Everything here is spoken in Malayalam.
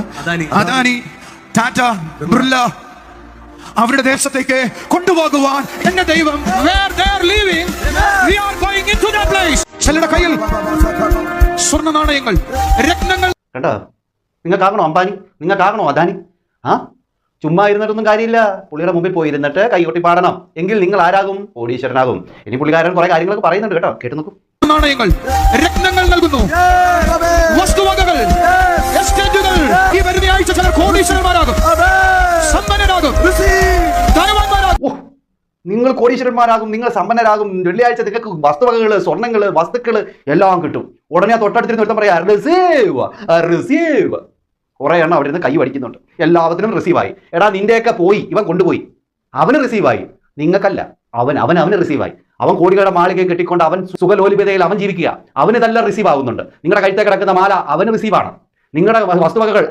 അദാനി. അദാനി ടാറ്റ ബിർല അവരുടെ ദേശത്തേക്ക് കൊണ്ടുപോകുവാൻ എന്റെ ദൈവം where they are leaving, we are going into that place. ചിലരുടെ കയ്യിൽ സ്വർണ നാണയങ്ങൾ രത്നങ്ങൾ. കേട്ടോ നിങ്ങൾക്കാകണോ അംബാനി? നിങ്ങൾക്കാകണോ അദാനി? ആ? ചുമ്മാ ഇരുന്നിട്ടൊന്നും കാര്യമില്ല. പുള്ളിയുടെ മുമ്പിൽ പോയി ഇരുന്നിട്ട് കൈകൊട്ടി പാടണം. എങ്കിൽ നിങ്ങൾ ആരാകും? കോടീശ്വരനാകും ഇനി പുള്ളിക്കാരൻ കുറെ കാര്യങ്ങളൊക്കെ പറയുന്നുണ്ട് കേട്ടോ. കേട്ട് നോക്കൂ. നാണയങ്ങൾ രത്നങ്ങൾ നൽകുന്നു. കോടീശ്വരന്മാരാകും. സമ്പന്നരാകും. ധനവാന്മാരാകും. ഓ നിങ്ങൾ കോടീശ്വരന്മാരാകും നിങ്ങൾ സമ്പന്നരാകും വെള്ളിയാഴ്ച നിങ്ങൾക്ക് വസ്തുവകകൾ സ്വർണങ്ങൾ വസ്തുക്കൾ എല്ലാം കിട്ടും. ഉടനെ തൊട്ടടുത്തിരുന്ന് ഒരുത്തം പറയാ റിസീവ് റിസീവ് കുറെ എണ്ണം അവിടെ നിന്ന് കൈ പഠിക്കുന്നുണ്ട് എല്ലാത്തിനും റിസീവായി എടാ നിന്റെയൊക്കെ പോയി. ഇവൻ കൊണ്ടുപോയി. അവന് റിസീവായി നിങ്ങൾക്കല്ല. അവൻ അവൻ അവന് റിസീവായി അവൻ കോടികളുടെ മാളികയെ കെട്ടിക്കൊണ്ട് അവൻ സുഖലോലിപതയിൽ അവൻ ജീവിക്കുക. അവന് ഇതെല്ലാം റിസീവ് ആവുന്നുണ്ട്. നിങ്ങളുടെ കഴുത്തേ കിടക്കുന്ന മാല അവന് റിസീവാണ് നിങ്ങളുടെ വസ്തുവകകൾ